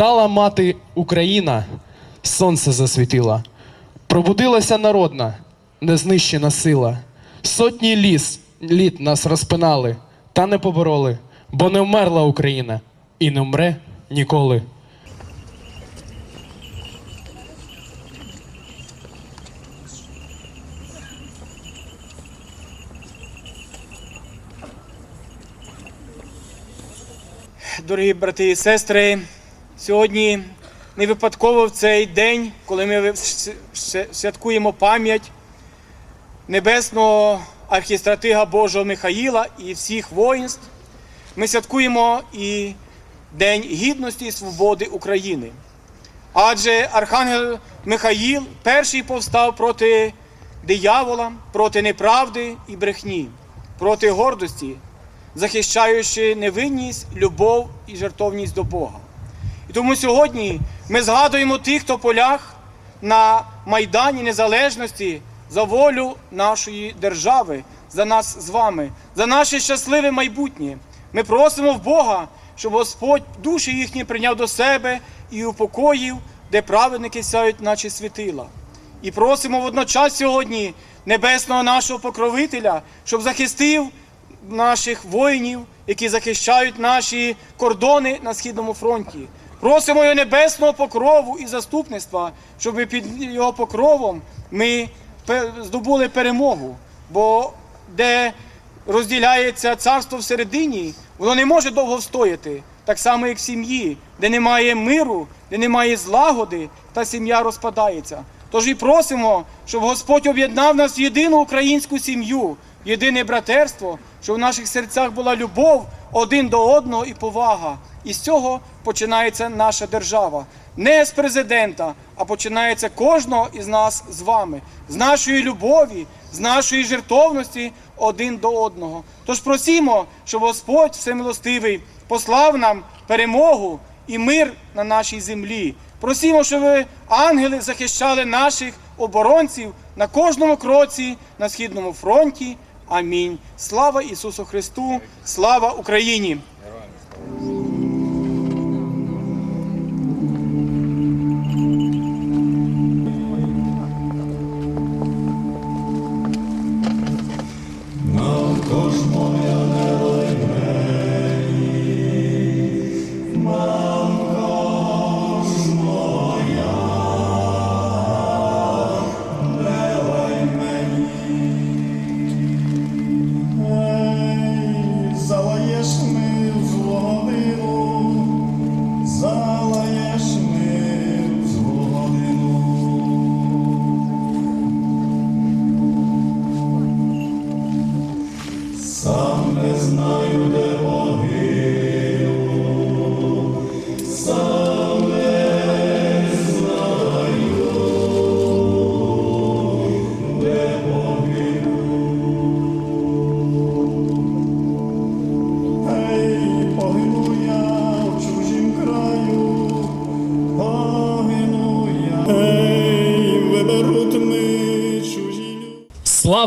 Встала мати Україна, сонце засвітила. Пробудилася народна, незнищена сила. Сотні ліс, літ нас розпинали, та не побороли, бо не вмерла Україна і не вмре ніколи. Дорогі брати і сестри, сьогодні не випадково в цей день, коли ми святкуємо пам'ять небесного архістратига Божого Михаїла і всіх воїнств, ми святкуємо і День гідності і свободи України. Адже Архангел Михаїл перший повстав проти диявола, проти неправди і брехні, проти гордості, захищаючи невинність, любов і жертовність до Бога. І тому сьогодні ми згадуємо тих, хто полях на Майдані Незалежності за волю нашої держави, за нас з вами, за наше щасливе майбутнє. Ми просимо в Бога, щоб Господь душі їхні прийняв до себе і упокоїв, де праведники сяють, наче світила. І просимо водночас сьогодні небесного нашого покровителя, щоб захистив наших воїнів, які захищають наші кордони на східному фронті. Просимо його небесного покрову і заступництва, щоб під його покровом ми здобули перемогу. Бо де розділяється царство всередині, воно не може довго встояти. Так само, як в сім'ї, де немає миру, де немає злагоди, та сім'я розпадається. Тож і просимо, щоб Господь об'єднав нас в єдину українську сім'ю, єдине братерство, щоб в наших серцях була любов один до одного і повага. І з цього починається наша держава. Не з президента, а починається кожного із нас з вами, з нашої любові, з нашої жертовності один до одного. Тож просімо, щоб Господь Всемилостивий послав нам перемогу і мир на нашій землі. Просімо, щоб ангели захищали наших оборонців на кожному кроці на східному фронті. Амінь. Слава Ісусу Христу! Слава Україні!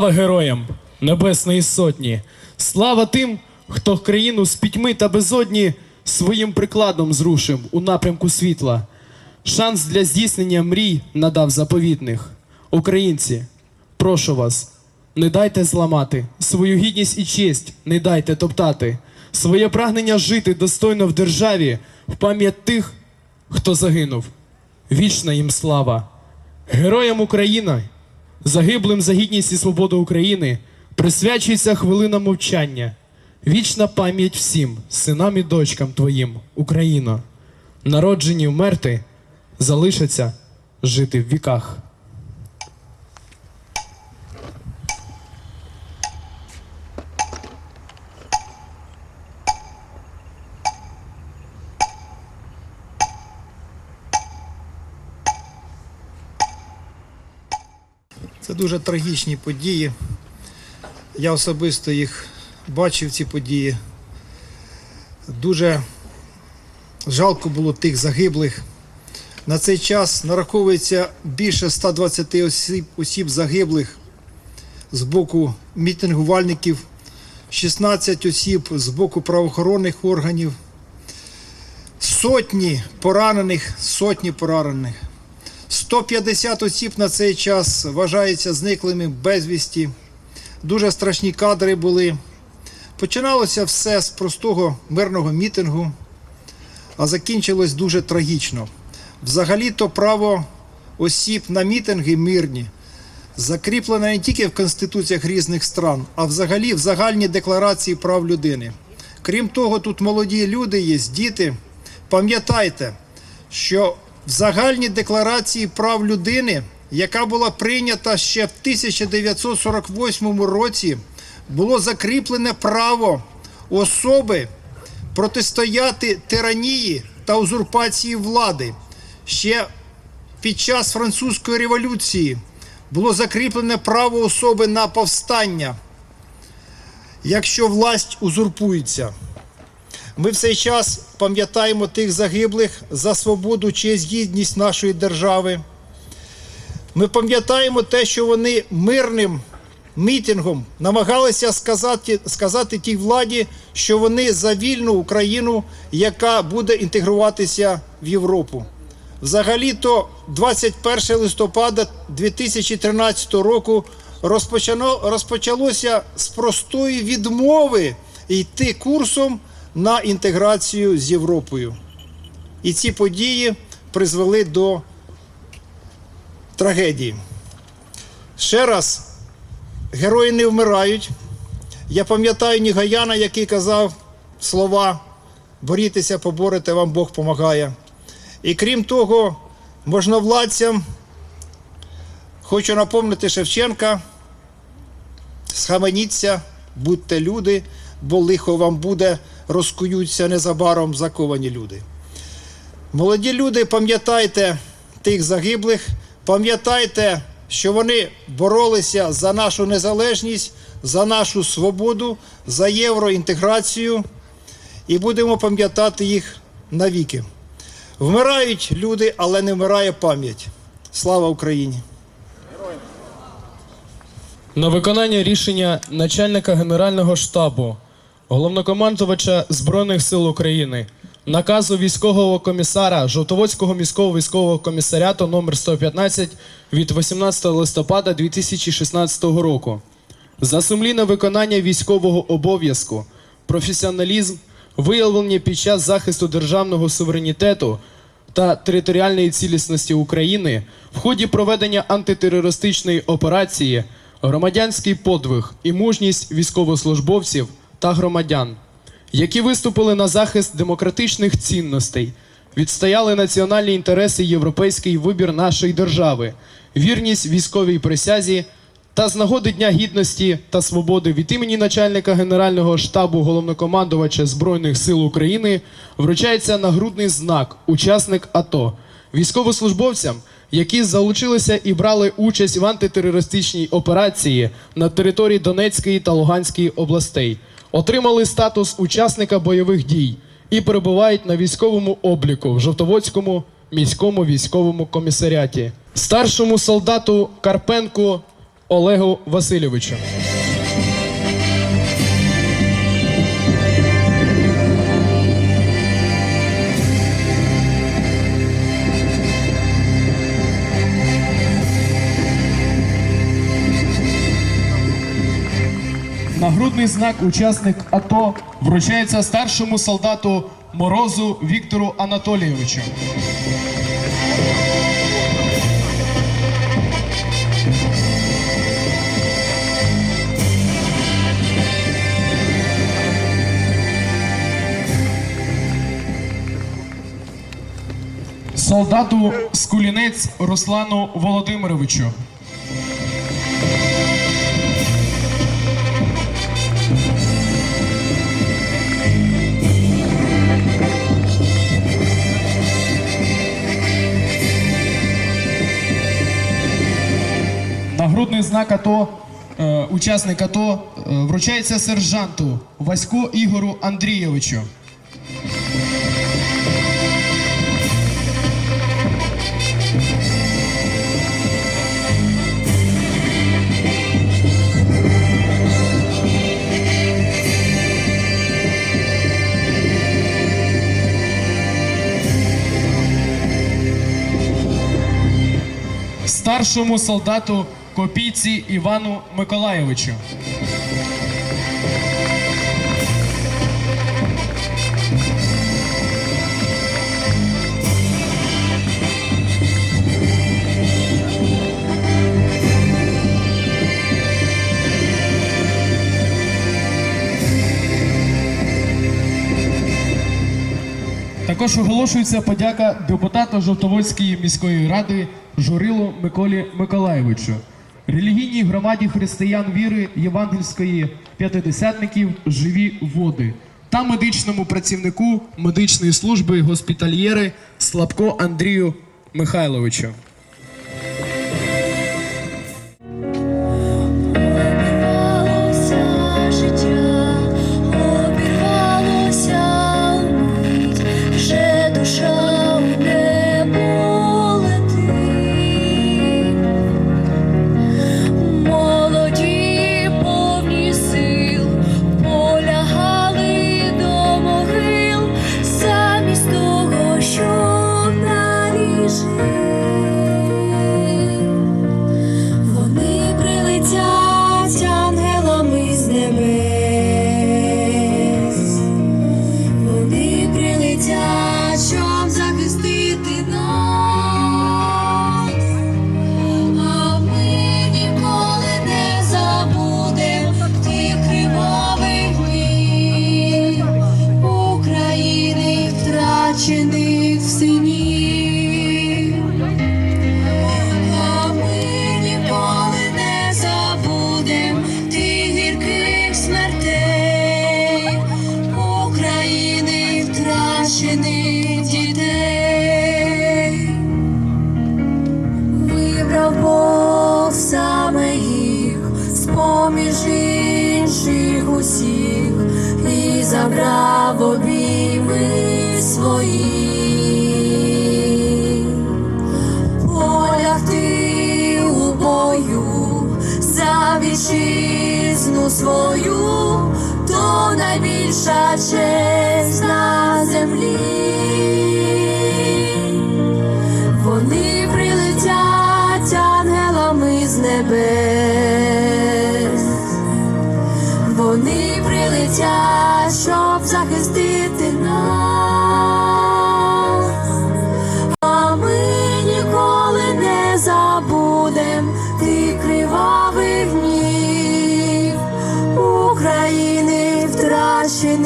Слава героям Небесної Сотні! Слава тим, хто країну з пітьми та безодні своїм прикладом зрушив у напрямку світла. Шанс для здійснення мрій надав заповітних. Українці, прошу вас, не дайте зламати свою гідність і честь, не дайте топтати, своє прагнення жити достойно в державі, в пам'ять тих, хто загинув. Вічна їм слава! Героям України, загиблим за гідність і свободу України, присвячується хвилина мовчання. Вічна пам'ять всім, синам і дочкам твоїм, Україно. Народжені вмерти, залишаться жити в віках. Це дуже трагічні події. Я особисто їх бачив, ці події. Дуже жалко було тих загиблих. На цей час нараховується більше 120 осіб, осіб загиблих з боку мітингувальників, 16 осіб з боку правоохоронних органів. Сотні поранених, сотні поранених. 150 осіб на цей час вважаються зниклими безвісті. Дуже страшні кадри були. Починалося все з простого мирного мітингу, а закінчилось дуже трагічно. Взагалі-то право осіб на мітинги мирні закріплене не тільки в конституціях різних стран, а взагалі в загальній декларації прав людини. Крім того, тут молоді люди є, діти. Пам'ятайте, що в загальній декларації прав людини, яка була прийнята ще в 1948 році, було закріплене право особи протистояти тиранії та узурпації влади. Ще під час французької революції було закріплене право особи на повстання, якщо власть узурпується. Ми в цей час пам'ятаємо тих загиблих за свободу, честь, гідність нашої держави. Ми пам'ятаємо те, що вони мирним мітингом намагалися сказати, сказати тій владі, що вони за вільну Україну, яка буде інтегруватися в Європу. Взагалі-то 21 листопада 2013 року розпочано, розпочалося з простої відмови йти курсом на інтеграцію з Європою. І ці події призвели до трагедії. Ще раз, герої не вмирають. Я пам'ятаю Нігаяна, який казав слова борітеся, поборете, вам Бог помагає. І крім того, можновладцям хочу напомнити Шевченка, схаменіться, будьте люди, бо лихо вам буде, розкуються незабаром заковані люди. Молоді люди, пам'ятайте тих загиблих, пам'ятайте, що вони боролися за нашу незалежність, за нашу свободу, за євроінтеграцію, і будемо пам'ятати їх навіки. Вмирають люди, але не вмирає пам'ять. Слава Україні! На виконання рішення начальника Генерального штабу, головнокомандувача Збройних сил України, наказу військового комісара Жовтоводського міського військового комісаріату номер 115 від 18 листопада 2016 року. За сумлінне виконання військового обов'язку, професіоналізм, виявлені під час захисту державного суверенітету та територіальної цілісності України в ході проведення антитерористичної операції, громадянський подвиг і мужність військовослужбовців та громадян, які виступили на захист демократичних цінностей, відстояли національні інтереси, європейський вибір нашої держави, вірність військовій присязі та з нагоди Дня гідності та свободи від імені начальника Генерального штабу головнокомандувача Збройних сил України вручається нагрудний знак учасник АТО військовослужбовцям, які залучилися і брали участь в антитерористичній операції на території Донецької та Луганської областей, отримали статус учасника бойових дій і перебувають на військовому обліку в Жовтоводському міському військовому комісаріаті, старшому солдату Карпенку Олегу Васильовичу. Нагрудний знак учасник АТО вручається старшому солдату Морозу Віктору Анатолійовичу. Солдату Скулінець Руслану Володимировичу. нагрудний знак АТО э, учасник АТО э, вручається сержанту Васько Ігору Андрійовичу. Старшому солдату Копійці Івану Миколаєвичу. Також оголошується подяка депутату Жовтоводської міської ради Журилу Миколі Миколаєвичу, релігійній громаді християн віри Євангельської п'ятидесятників Живі води та медичному працівнику медичної служби госпітальєри Слабко Андрію Михайловичу. З-поміж інших усіх і забрав обійми свої полягти у бою за вітчизну свою, то найбільша честь на землі.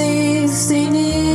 things they need.